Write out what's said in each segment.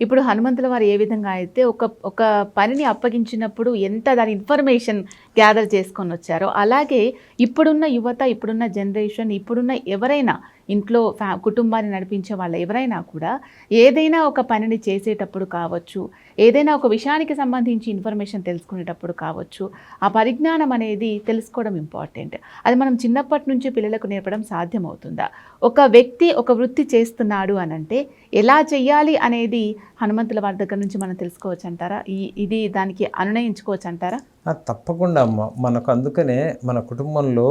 ఇప్పుడు హనుమంతుల వారు ఏ విధంగా అయితే ఒక ఒక పనిని అప్పగించినప్పుడు ఎంత దాని ఇన్ఫర్మేషన్ గ్యాదర్ చేసుకొని వచ్చారో. అలాగే ఇప్పుడున్న యువత ఇప్పుడున్న జనరేషన్ ఇప్పుడున్న ఎవరైనా ఇంట్లో ఫ్యా కుటుంబాన్ని నడిపించే వాళ్ళు ఎవరైనా కూడా ఏదైనా ఒక పనిని చేసేటప్పుడు కావచ్చు ఏదైనా ఒక విషయానికి సంబంధించి ఇన్ఫర్మేషన్ తెలుసుకునేటప్పుడు కావచ్చు ఆ పరిజ్ఞానం అనేది తెలుసుకోవడం ఇంపార్టెంట్ అది మనం చిన్నప్పటి నుంచి పిల్లలకు నేర్పడం సాధ్యమవుతుందా? ఒక వ్యక్తి ఒక వృత్తి చేస్తున్నాడు అని అంటే ఎలా చెయ్యాలి అనేది హనుమంతుల వారి దగ్గర నుంచి మనం తెలుసుకోవచ్చు అంటారా? ఈ ఇది దానికి అనునయించుకోవచ్చు అంటారా? తప్పకుండా అమ్మ మనకు అందుకనే మన కుటుంబంలో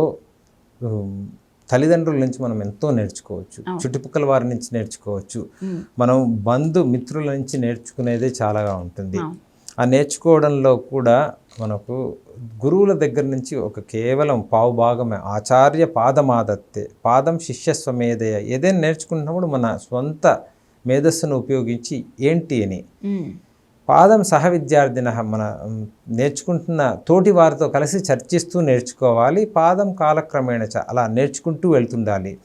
తల్లిదండ్రుల నుంచి మనం ఎంతో నేర్చుకోవచ్చు. చుట్టుపక్కల వారి నుంచి నేర్చుకోవచ్చు. మనం బంధు మిత్రుల నుంచి నేర్చుకునేదే చాలాగా ఉంటుంది. ఆ నేర్చుకోవడంలో కూడా మనకు గురువుల దగ్గర నుంచి ఒక కేవలం పావు భాగమే ఆచార్య పాదమాదత్తే పాదం శిష్యస్వమేధయ ఏదైనా నేర్చుకున్నప్పుడు మన స్వంత మేధస్సును ఉపయోగించి ఏంటి అని పాదం సహ విద్యార్థిన మన నేర్చుకుంటున్న తోటి వారితో కలిసి చర్చిస్తూ నేర్చుకోవాలి. పాదం కాలక్రమేణ చ- అలా నేర్చుకుంటూ వెళ్తుండాలి.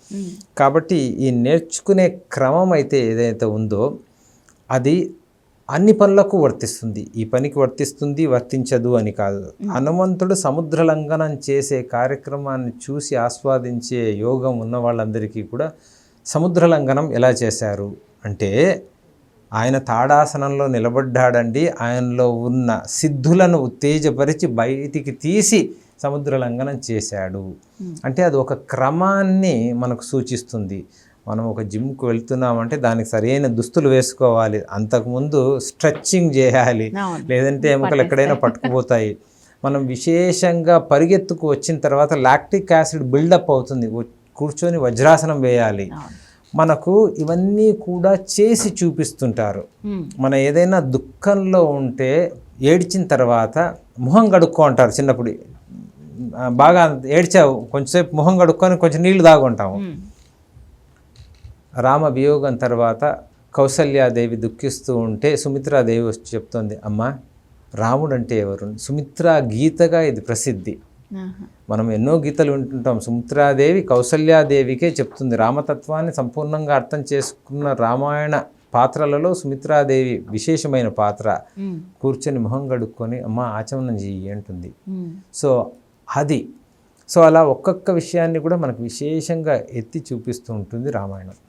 కాబట్టి ఈ నేర్చుకునే క్రమం అయితే ఏదైతే ఉందో అది అన్ని పనులకు వర్తిస్తుంది. ఈ పనికి వర్తిస్తుంది వర్తించదు అని కాదు. హనుమంతుడు సముద్ర లంఘనం చేసే కార్యక్రమాన్ని చూసి ఆస్వాదించే యోగం ఉన్న వాళ్ళందరికీ కూడా సముద్ర లంఘనం ఎలా చేశారు అంటే ఆయన తాడాసనంలో నిలబడ్డాడండి. ఆయనలో ఉన్న సిద్ధులను ఉత్తేజపరిచి బయటికి తీసి సముద్ర లంఘనం చేశాడు. అంటే అది ఒక క్రమాన్ని మనకు సూచిస్తుంది. మనం ఒక జిమ్కి వెళ్తున్నామంటే దానికి సరైన దుస్తులు వేసుకోవాలి. అంతకుముందు స్ట్రెచ్చింగ్ చేయాలి. లేదంటే ఎముకలు ఎక్కడైనా పట్టుకుపోతాయి. మనం విశేషంగా పరిగెత్తుకు వచ్చిన తర్వాత లాక్టిక్ యాసిడ్ బిల్డప్ అవుతుంది. కూర్చొని వజ్రాసనం వేయాలి. మనకు ఇవన్నీ కూడా చేసి చూపిస్తుంటారు. మన ఏదైనా దుఃఖంలో ఉంటే ఏడ్చిన తర్వాత మొహం కడుక్కో అంటారు చిన్నప్పుడు. బాగా ఏడ్చావు కొంచెంసేపు మొహం కడుక్కొని కొంచెం నీళ్ళు తాగుంటాము ఉమ్, రామ వియోగం తర్వాత కౌసల్యాదేవి దుఃఖిస్తూ ఉంటే సుమిత్రాదేవి వచ్చి చెప్తోంది అమ్మా రాముడు అంటే ఎవరు? సుమిత్రా గీతగా ఇది ప్రసిద్ధి. మనం ఎన్నో గీతలు వింటుంటాం. సుమిత్రాదేవి కౌసల్యాదేవికే చెప్తుంది. రామతత్వాన్ని సంపూర్ణంగా అర్థం చేసుకున్న రామాయణ పాత్రలలో సుమిత్రాదేవి విశేషమైన పాత్ర. కూర్చొని మొహం కడుక్కొని అమ్మ ఆచమనం చెయ్యి అంటుంది. సో అది. సో అలా ఒక్కొక్క విషయాన్ని కూడా మనకు విశేషంగా ఎత్తి చూపిస్తూ ఉంటుంది రామాయణం.